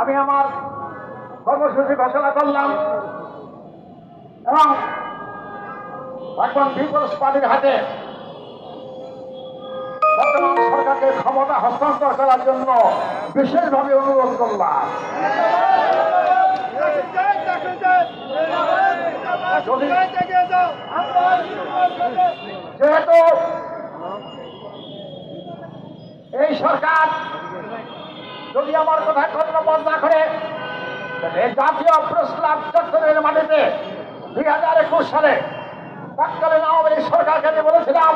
আমি আমার কর্মসূচি ঘোষণা করলাম এবং এখন পিপলস পার্টির হাতে বর্তমান সরকারকে ক্ষমতা হস্তান্তর করার জন্য বিশেষভাবে অনুরোধ করলাম। যেহেতু এই সরকার যদি আমার কথা কর্ণপাত না করে জাতীয় প্রস্তাব চত্বরের মাটিতে দুই হাজার একুশ সালে তৎকালীন আওয়ামী সরকারকে আমি বলেছিলাম,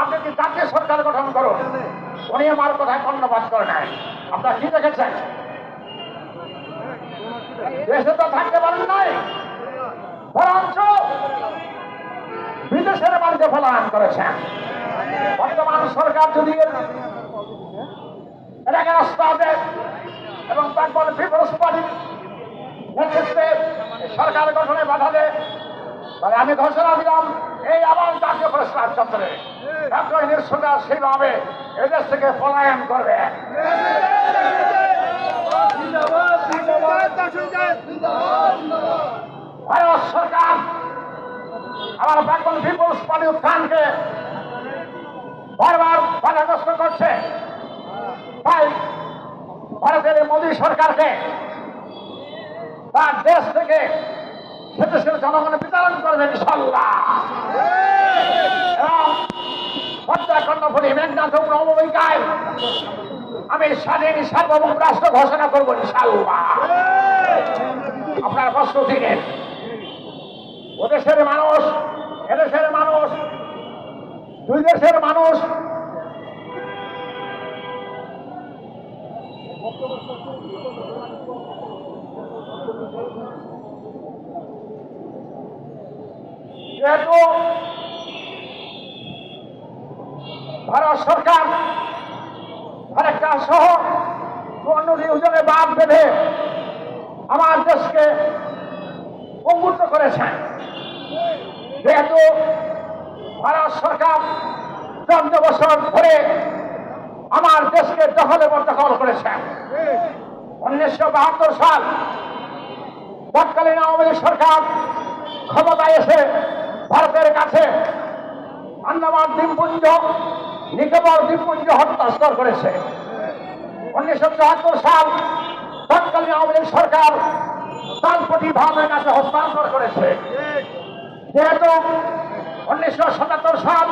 আপনি কি জাতীয় সরকার গঠন করুন? উনি আমার কথায় কর্ণপাত করে নাই। আপনারা কি দেখেছেন? দেশে তো থাকতে পারেন নাই, বরঞ্চ বিদেশের বাড়িতে ফলায়ন করেছেন। বর্তমান সরকার যদি এটাকে রাস্তা তারপর পার্টির নেতৃত্বে সরকার গঠনে বাধা তাহলে আমি ঘোষণা দিলাম, এই আবার জাতীয় প্রস্তাব চত্বরে। ডক্টর নিঃসন্দেহ সেইভাবে এদেশ থেকে পলায়ন করবে। ভারত সরকার আমার প্রাক্তন পিপলস পার্টি উত্থানকে বারবার বাধাগ্রস্ত করছে। তাই ভারতের মোদী সরকারকে তার দেশ থেকে সে দেশের জনগণ বিতরণ করবে ইনশাল্লাহ আমি স্বাধীন সার্বভৌম রাষ্ট্র ঘোষণা করব আপনার কষ্ট দিনের ওদেশের মানুষ এদেশের মানুষ, দুই দেশের মানুষ ভারত সরকার আরেকটা সহ চুয়ান্নটি ওজনে বাদ বেঁধে আমার দেশকে উন্মুক্ত করেছেন যেহেতু ভারত সরকার চোদ্দ বছর ধরে আমার দেশকে দখলে দখল করেছেন উনিশশো বাহাত্তর সাল তৎকালীন আওয়ামী লীগ সরকার ক্ষমতায় এসে ভারতের কাছে আন্দামান দ্বীপপুঞ্জ, নিকোবর দ্বীপপুঞ্জ হস্তান্তর করেছে। উনিশশো চুয়াত্তর সাল তৎকালীন আওয়ামী লীগ সরকার তালপটি ভারতের কাছে হস্তান্তর করেছে। যেহেতু উনিশশো সাতাত্তর সাল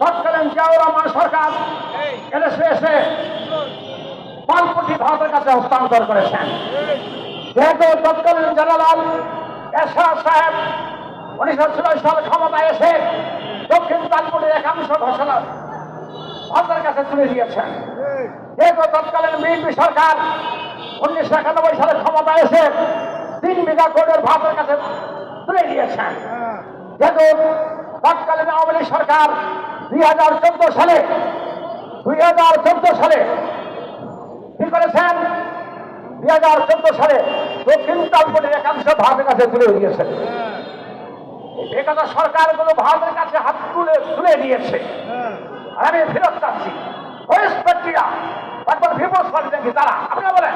তৎকালীন জিয়াউর রহমান সরকার এদেশে এসে ভারতের কাছে হস্তান্তর করেছেন। যেহেতু তৎকালীন জেনারেল এরশাদ সাহেব উনিশশো ছিয়াশি সালে ক্ষমতায় এসে দক্ষিণ তালপুরের একাংশ ঘোষণা ভারতের কাছে তুলে দিয়েছেন। যেহেতু তৎকালীন বিএনপি সরকার উনিশশো একানব্বই সালে ক্ষমতায় এসে তিন বিঘা কোটের ভারতের কাছে তুলে দিয়েছেন। যেহেতু তৎকালীন আওয়ামী লীগ সরকার দুই হাজার চোদ্দ সালে, দুই হাজার চোদ্দ সালে কি করেছেন? দুই হাজার চোদ্দ সালে দক্ষিণ তালপটের একাংশ ভারতের কাছে তুলে দিয়েছেন এ কথা সরকারগুলো ভারতের কাছে হাত তুলে তুলে দিয়েছে। আমি ফেরত চাচ্ছি। ওয়েস্ট পেট্রিয়া একবার পিপলস পার্টি নাকি তারা আপনারা বলেন।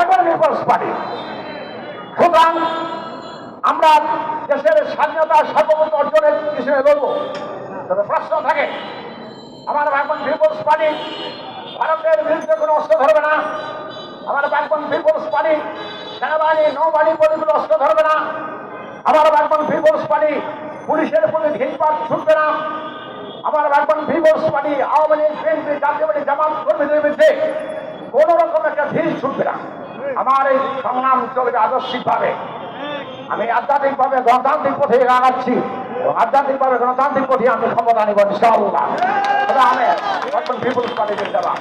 একবার পিপলস পার্টি। সুতরাং আমরা দেশের স্বাধীনতা সার্বভৌম অর্জনের হিসেবে বলব। তবে প্রশ্ন থাকে, আমার এখন পিপলস পার্টি ভারতের বিরুদ্ধে কোনো অস্ত্র ধরবে না। আমার এখন পিপলস পার্টি, সেনাবাহিনী, নৌবাহিনী বলিগুলো অস্ত্র ধরবে না। আমার এখন পিপলস পার্টি, পুলিশের প্রতি ঘিরপাত ছুটবে না। আমার এখন people's party, Awami League, BNP, Jatiya party, Jamaat কর্মীদের বিরুদ্ধে কোন রকম একটা ভিড় ছুটবে না। আমার এই সংগ্রাম চলবে আদর্শিকভাবে। আমি আধ্যাত্মিকভাবে গণতান্ত্রিক পথে আগাচ্ছি। এবং আধ্যাত্মিকভাবে গণতান্ত্রিক পথে আমি ক্ষমতা নিব ইনশাআল্লাহ। আমি এখন পিপলস পার্টি জিন্দাবাদ